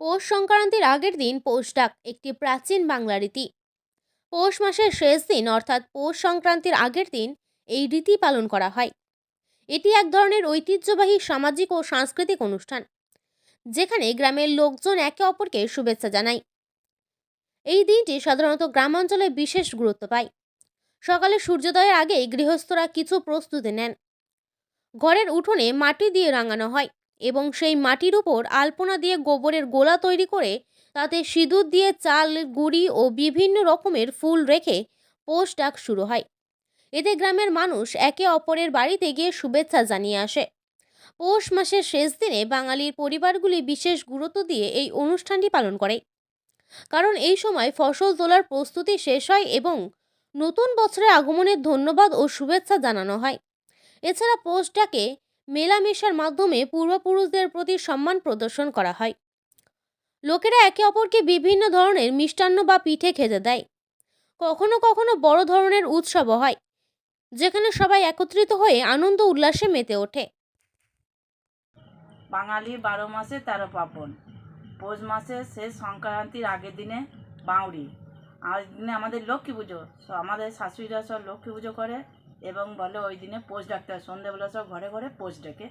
পৌষ সংক্রান্তির আগের দিন পৌষ ডাক, একটি প্রাচীন বাংলা রীতি। পৌষ মাসের শেষ দিন, অর্থাৎ পৌষ সংক্রান্তির আগের দিন, এই রীতি পালন করা হয়। এটি এক ধরনের ঐতিহ্যবাহী সামাজিক ও সাংস্কৃতিক অনুষ্ঠান, যেখানে গ্রামের লোকজন একে অপরকে শুভেচ্ছা জানায়। এই দিনটি সাধারণত গ্রামাঞ্চলে বিশেষ গুরুত্ব পায়। সকালে সূর্যোদয়ের আগেই গৃহস্থরা কিছু প্রস্তুতি নেন। ঘরের উঠোনে মাটি দিয়ে রাঙানো হয়। এবং সেই মাটির উপর আলপনা দিয়ে গোবরের গোলা তৈরি করে তাতে সিঁদুর দিয়ে চাল, গুঁড়ি ও বিভিন্ন রকমের ফুল রেখে পোষ ডাক শুরু হয়। এতে গ্রামের মানুষ একে অপরের বাড়িতে গিয়ে শুভেচ্ছা জানিয়ে আসে। পৌষ মাসের শেষ দিনে বাঙালির পরিবারগুলি বিশেষ গুরুত্ব দিয়ে এই অনুষ্ঠানটি পালন করে। কারণ এই সময় ফসল তোলার প্রস্তুতি শেষ হয় এবং নতুন বছরের আগমনের ধন্যবাদ ও শুভেচ্ছা জানানো হয়। এছাড়া পোষ ডাকে মেলামেশার মাধ্যমে পূর্বপুরুষদের প্রতি সম্মান প্রদর্শন করা হয়। লোকেরা একে অপরকে বিভিন্ন ধরনের মিষ্টান্ন বা পিঠে খেতে দেয়। কখনো কখনো বড় ধরনের উৎসবও হয়, যেখানে সবাই একত্রিত হয়ে আনন্দ উল্লাসে মেতে ওঠে। বাঙালির বারো মাসে তেরো পার্বণ। পৌষ মাসের শেষ সংক্রান্তির আগের দিনে বাউরি আর দিনে আমাদের লক্ষ্মী পুজো। আমাদের শাশুড়িরা সব লক্ষ্মী পুজো করে। এবং বলে ওই দিনে পোষ ডাকতে হয়। সন্ধ্যেবেলা সব ঘরে ঘরে পোষ ডেকে।